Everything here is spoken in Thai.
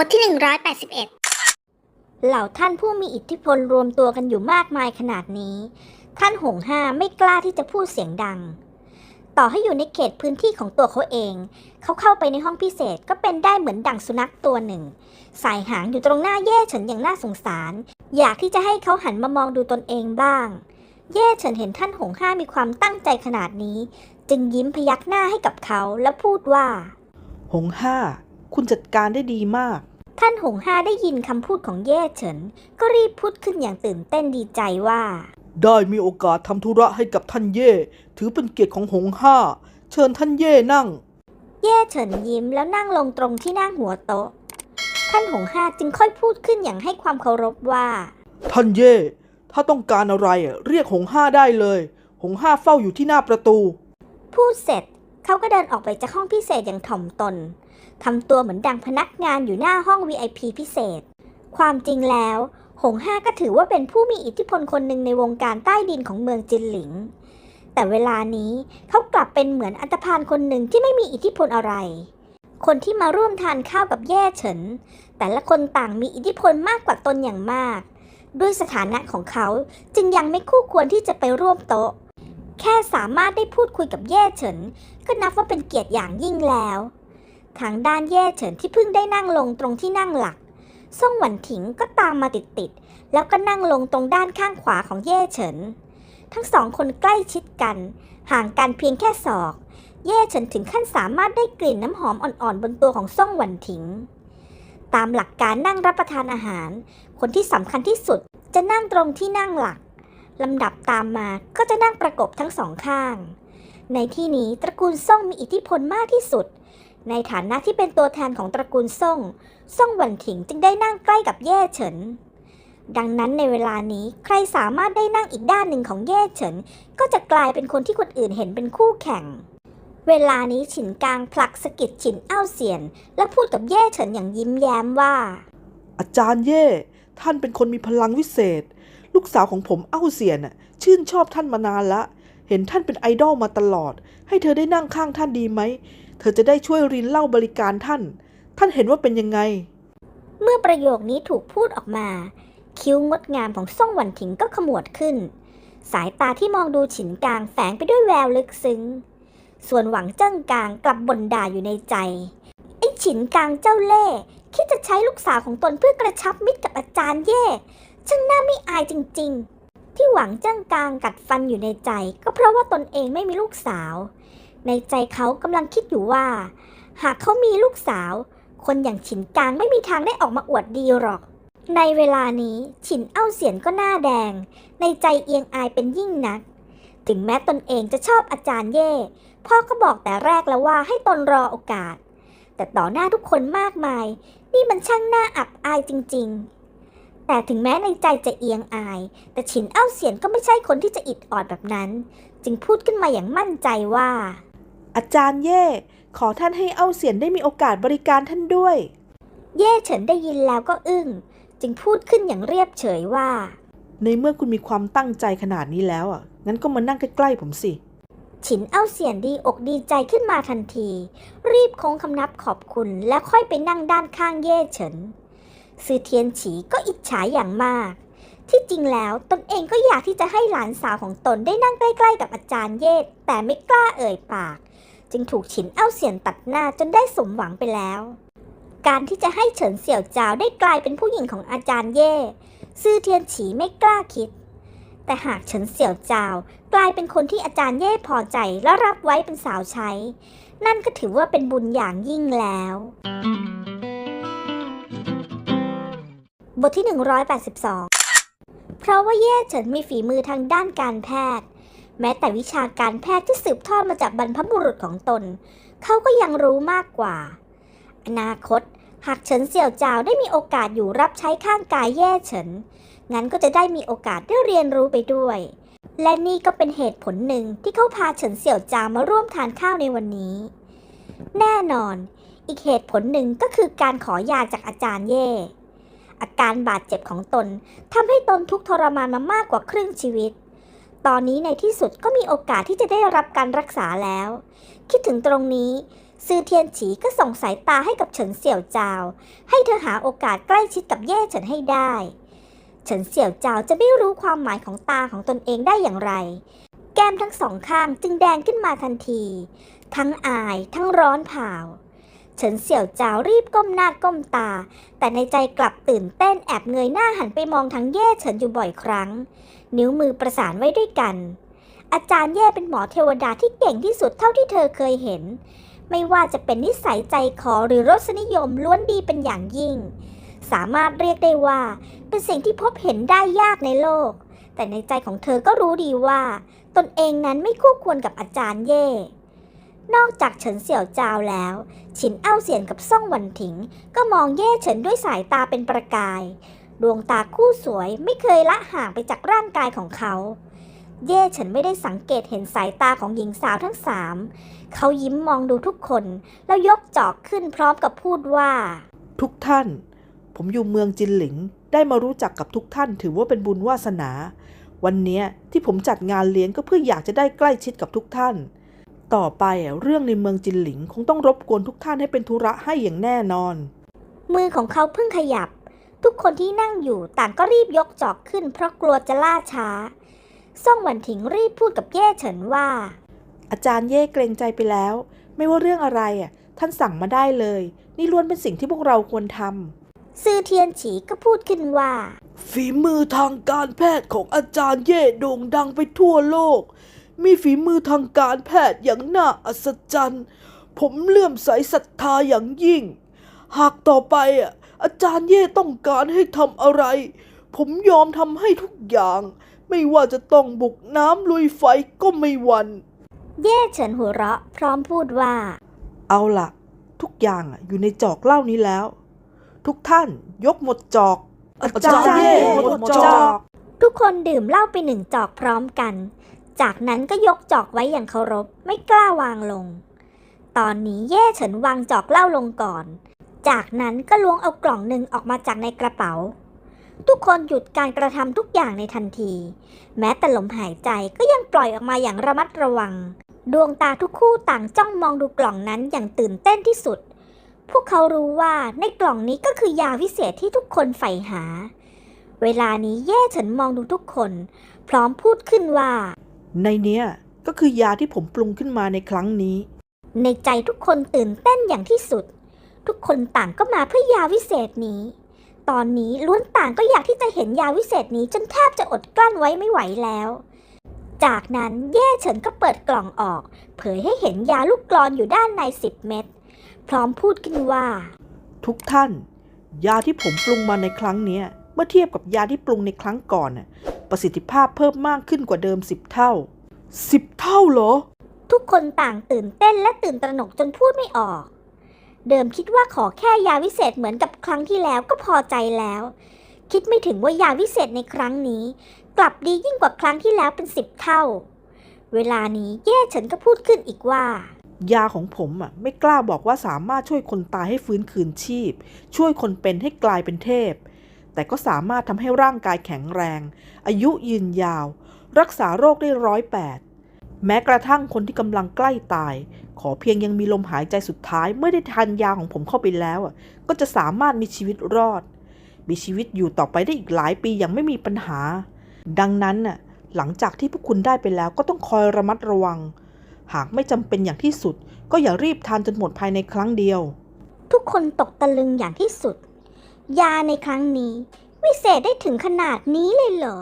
บทที่ 181 เหล่าท่านผู้มีอิทธิพลรวมตัวกันอยู่มากมายขนาดนี้ ท่านหงห้าไม่กล้าที่จะพูดเสียงดัง ต่อให้อยู่ในเขตพื้นที่ของตัวเขาเอง เขาเข้าไปในห้องพิเศษก็เป็นได้เหมือนดั่งสุนัขตัวหนึ่ง สายหางอยู่ตรงหน้าเย่เฉินอย่างน่าสงสาร อยากที่จะให้เขาหันมามองดูตนเองบ้าง เย่เฉินเห็นท่านหงห้ามีความตั้งใจขนาดนี้ จึงยิ้มพยักหน้าให้กับเขาแล้วพูดว่า หงห้า คุณจัดการได้ดีมาก ท่านหงห้าได้ยินคำพูดของเย่เฉิน ก็รีบพูดขึ้นอย่างตื่นเต้นดีใจว่า ได้มีโอกาสทำธุระให้กับท่านเย่ ถือเป็นเกียรติของหงห้า เชิญท่านเย่นั่ง เย่เฉินยิ้มแล้วนั่งลงตรงที่นั่งหัวโต๊ะ ท่านหงห้าจึงค่อยพูดขึ้นอย่างให้ความเคารพว่า ท่านเย่ ถ้าต้องการอะไรอะเรียกหงห้าได้เลย หงห้าเฝ้าอยู่ที่หน้าประตู พูดเสร็จ เขาก็เดินออกไปจากห้องพิเศษอย่างถ่อมตนทำตัวเหมือนดังพนักงานอยู่หน้าห้อง VIP พิเศษ ความจริงแล้ว หงห้าก็ถือว่าเป็นผู้มีอิทธิพลคนหนึ่งในวงการใต้ดินของเมืองจินหลิง แต่เวลานี้เขากลับเป็นเหมือนอันตพานคนหนึ่งที่ไม่มีอิทธิพลอะไร คนที่มาร่วมทานข้าวกับแย่เฉิน แต่ละคนต่างมีอิทธิพลมากกว่าตนอย่างมาก ด้วยสถานะของเขาจึงยังไม่คู่ควรที่จะไปร่วมโต๊ะ แค่สามารถได้พูดคุยกับแย่เฉิน ก็นับว่าเป็นเกียรติอย่างยิ่งแล้ว ทางด้านแย่เฉินที่เพิ่งได้นั่งลงตรงที่นั่งหลักซ่งหวันถิงก็ตามมาติดๆแล้วก็นั่งลงตรงด้านข้างขวาของแย่เฉิน ทั้งสองคนใกล้ชิดกัน ห่างกันเพียงแค่ศอกแย่เฉินถึงขั้นสามารถได้กลิ่นน้ำหอมอ่อนๆ บนตัวของซ่งหวันถิง ตามหลักการนั่งรับประทานอาหาร คนที่สำคัญที่สุดจะนั่งตรงที่นั่งหลัก ลำดับตามมาก็จะนั่งประกบทั้งสองข้าง ในที่นี้ตระกูลซ่งมีอิทธิพลมากที่สุด ในฐานะที่เป็นตัวแทนของตระกูลซ่งซ่งหวันถิงจึงได้นั่งใกล้กับเย่เฉิน ดังนั้นในเวลานี้ใครสามารถได้นั่งอีกด้านหนึ่งของเย่เฉิน ก็จะกลายเป็นคนที่คนอื่นเห็นเป็นคู่แข่ง เวลานี้ฉินกลางผลักสะกิดฉินเอ้าเสียน และพูดกับเย่เฉินอย่างยิ้มแย้มว่า อาจารย์เย่ท่านเป็นคนมีพลังวิเศษ ลูกสาวของผมเอ้าเสียนน่ะชื่นชอบท่านมานานละ เห็นท่านเป็นไอดอลมาตลอด ให้เธอได้นั่งข้างท่านดีไหม เธอจะได้ช่วยรินเล่าบริการท่าน ท่านเห็นว่าเป็นยังไง เมื่อประโยคนี้ถูกพูดออกมา คิ้วงดงามของซ่องหวันถิงก็ขมวดขึ้น สายตาที่มองดูฉินกลางแฝงไปด้วยแววลึกซึ้ง ส่วนหวังเจิ้งกลางกลับบ่นด่าอยู่ในใจไอ้ฉินกลางเจ้าเล่ห์คิดจะใช้ลูกสาวของตนเพื่อกระชับมิตรกับอาจารย์เย่ ช่างน่าไม่อายจริงๆ ที่หวังเจิ้งกลางกัดฟันอยู่ในใจ ก็เพราะว่าตนเองไม่มีลูกสาว ในใจเขากำลังคิดอยู่ว่า หากเขามีลูกสาว คนอย่างฉินกลางไม่มีทางได้ออกมาอวดดีหรอก ในเวลานี้ฉินเอ้าเสียนก็หน้าแดง ในใจเอียงอายเป็นยิ่งนัก ถึงแม้ตนเองจะชอบอาจารย์เย่พ่อก็บอกแต่แรกแล้วว่าให้ตนรอโอกาส แต่ต่อหน้าทุกคนมากมาย นี่มันช่างน่าอับอายจริง ๆ แต่ถึงแม้ในใจจะเอียงอาย แต่ฉินเอ้าเสียนก็ไม่ใช่คนที่จะอิดออดแบบนั้น จึงพูดขึ้นมาอย่างมั่นใจว่า อาจารย์เย่ ขอท่านให้เอ้าเสียนได้มีโอกาสบริการท่านด้วย เย่เฉินได้ยินแล้วก็อึ้ง จึงพูดขึ้นอย่างเรียบเฉยว่า ในเมื่อคุณมีความตั้งใจขนาดนี้แล้วอะ งั้นก็มานั่งใกล้ๆผมสิ ฉินเอ้าเสียนดีอกดีใจขึ้นมาทันที รีบโค้งคำนับขอบคุณแล้วค่อยไปนั่งด้านข้างเย่เฉิน ซือเทียนฉีก็อิจฉาอย่างมาก ที่จริงแล้วตนเองก็อยากที่จะให้หลานสาวของตนได้นั่งใกล้ ๆ กับอาจารย์เย่แต่ไม่กล้าเอ่ยปาก จึงถูกฉินเอ้าเสียนตัดหน้าจนได้สมหวังไปแล้ว การที่จะให้เฉินเสี่ยวจาวได้กลายเป็นผู้หญิงของอาจารย์เย่ซื่อเทียนฉีไม่กล้าคิด แต่หากเฉินเสี่ยวจาวกลายเป็นคนที่อาจารย์เย่พอใจและรับไว้เป็นสาวใช้ นั่นก็ถือว่าเป็นบุญอย่างยิ่งแล้ว บทที่ 182 เพราะว่าเย่เฉินมีฝีมือทางด้านการแพทย์ แม้แต่วิชาการแพทย์ที่สืบทอดมาจากบรรพบุรุษของตน เขาก็ยังรู้มากกว่า อนาคต หากเฉินเสี่ยวจาวได้มีโอกาสอยู่รับใช้ข้างกายเย่เฉิน งั้นก็จะได้มีโอกาสได้เรียนรู้ไปด้วย และนี่ก็เป็นเหตุผลหนึ่งที่เขาพาเฉินเสี่ยวจาวมาร่วมทานข้าวในวันนี้ แน่นอน อีกเหตุผลหนึ่งก็คือการขอยาจากอาจารย์เย่ อาการบาดเจ็บของตนทำให้ตนทุกทรมานมามากกว่าครึ่งชีวิต ตอนนี้ในที่สุดก็มีโอกาสที่จะได้รับการรักษาแล้ว คิดถึงตรงนี้ ซือเทียนฉีก็ส่งสายตาให้กับเฉินเสี่ยวจาว ให้เธอหาโอกาสใกล้ชิดกับเย่เฉินให้ได้เฉินเสี่ยวจาวจะไม่รู้ความหมายของตาของตนเองได้อย่างไร แก้มทั้งสองข้างจึงแดงขึ้นมาทันที ทั้งอายทั้งร้อนเผา เฉินเสี่ยวจาวรีบก้มหน้าก้มตา แต่ในใจกลับตื่นเต้นแอบเงยหน้าหันไปมองทั้งเย่เฉินอยู่บ่อยครั้ง นิ้วมือประสานไว้ด้วยกัน อาจารย์เย่เป็นหมอเทวดาที่เก่งที่สุดเท่าที่เธอเคยเห็น ไม่ว่าจะเป็นนิสัยใจคอหรือรสนิยมล้วนดีเป็นอย่างยิ่ง สามารถเรียกได้ว่า เป็นสิ่งที่พบเห็นได้ยากในโลก แต่ในใจของเธอก็รู้ดีว่า ตนเองนั้นไม่คู่ควรกับอาจารย์เย่ นอกจากเฉินเสี่ยวจาวแล้ว ฉินเอ้าเสียนกับซ่องหวันถิง ก็มองเย่เฉินด้วยสายตาเป็นประกาย ดวงตาคู่สวยไม่เคยละห่างไปจากร่างกายของเขา เย่เฉินไม่ได้สังเกตเห็นสายตาของหญิงสาวทั้งสาม เขายิ้มมองดูทุกคน แล้วยกจอกขึ้นพร้อมกับพูดว่า ทุกท่าน ผมอยู่เมืองจินหลิง ได้มารู้จักกับทุกท่านถือว่าเป็นบุญวาสนา วันนี้ที่ผมจัดงานเลี้ยงก็เพื่ออยากจะได้ใกล้ชิดกับทุกท่าน ต่อไปอะเรื่องในเมืองจินหลิงคงต้องรบกวนทุกท่านให้เป็นธุระให้อย่างแน่นอน มือของเขาเพิ่งขยับ ทุกคนที่นั่งอยู่ต่างก็รีบยกจอกขึ้น เพราะกลัวจะล่าช้า ซ่องหวันถิงรีบพูดกับเย่เฉินว่า อาจารย์เย่เกรงใจไปแล้ว ไม่ว่าเรื่องอะไรอะท่านสั่งมาได้เลย นี่ล้วนเป็นสิ่งที่พวกเราควรทำซือเทียนฉีก็พูดขึ้นว่า ฝีมือทางการแพทย์ของอาจารย์เย่โด่งดังไปทั่วโลก มีฝีมือทางการแพทย์อย่างน่าอัศจรรย์ ผมเลื่อมใสศรัทธาอย่างยิ่ง หากต่อไปอะอาจารย์เย่ต้องการให้ทำอะไร ผมยอมทำให้ทุกอย่าง ไม่ว่าจะต้องบุกน้ำลุยไฟก็ไม่หวั่นเย่เฉินหัวเราะพร้อมพูดว่า เอาล่ะ ทุกอย่างอะอยู่ในจอกเหล้านี้แล้ว ทุกท่านยกหมดจอก อาจารย์เย่หมดจอก ทุกคนดื่มเหล้าไปหนึ่งจอกพร้อมกัน จากนั้นก็ยกจอกไว้อย่างเคารพไม่กล้าวางลง ตอนนี้เย่เฉินวางจอกเหล้าลงก่อน จากนั้นก็ล้วงเอากล่องหนึ่งออกมาจากในกระเป๋า ทุกคนหยุดการกระทำทุกอย่างในทันที แม้แต่ลมหายใจก็ยังปล่อยออกมาอย่างระมัดระวัง ดวงตาทุกคู่ต่างจ้องมองดูกล่องนั้นอย่างตื่นเต้นที่สุด พวกเขารู้ว่าในกล่องนี้ก็คือยาวิเศษที่ทุกคนใฝ่หาเวลานี้เย่เฉินมองดูทุกคน พร้อมพูดขึ้นว่า ในเนี้ยก็คือยาที่ผมปรุงขึ้นมาในครั้งนี้ ในใจทุกคนตื่นเต้นอย่างที่สุด ทุกคนต่างก็มาเพื่อยาวิเศษนี้ ตอนนี้ล้วนต่างก็อยากที่จะเห็นยาวิเศษนี้จนแทบจะอดกลั้นไว้ไม่ไหวแล้ว จากนั้นเย่เฉินก็เปิดกล่องออก เผยให้เห็นยาลูกกลอนอยู่ด้านในสิบเม็ดพร้อมพูดขึ้นว่า ทุกท่าน ยาที่ผมปรุงมาในครั้งเนี้ยเมื่อเทียบกับยาที่ปรุงในครั้งก่อนน่ะ ประสิทธิภาพเพิ่มมากขึ้นกว่าเดิมสิบเท่าสิบเท่าเหรอ ทุกคนต่างตื่นเต้นและตื่นตระหนกจนพูดไม่ออก เดิมคิดว่าขอแค่ยาวิเศษเหมือนกับครั้งที่แล้วก็พอใจแล้ว คิดไม่ถึงว่ายาวิเศษในครั้งนี้ กลับดียิ่งกว่าครั้งที่แล้วเป็นสิบเท่า เวลานี้เย่เฉินก็พูดขึ้นอีกว่ายาของผมอะไม่กล้าบอกว่าสามารถช่วยคนตายให้ฟื้นคืนชีพ ช่วยคนเป็นให้กลายเป็นเทพ แต่ก็สามารถทำให้ร่างกายแข็งแรง อายุยืนยาว รักษาโรคได้ร้อยแปดแม้กระทั่งคนที่กำลังใกล้ตาย ขอเพียงยังมีลมหายใจสุดท้ายเมื่อได้ทานยาของผมเข้าไปแล้วก็จะสามารถมีชีวิตรอด มีชีวิตอยู่ต่อไปได้อีกหลายปีอย่างไม่มีปัญหา ดังนั้นน่ะหลังจากที่พวกคุณได้ไปแล้วก็ต้องคอยระมัดระวัง หากไม่จำเป็นอย่างที่สุด ก็อย่ารีบทานจนหมดภายในครั้งเดียว ทุกคนตกตะลึงอย่างที่สุด ยาในครั้งนี้ วิเศษได้ถึงขนาดนี้เลยเหรอ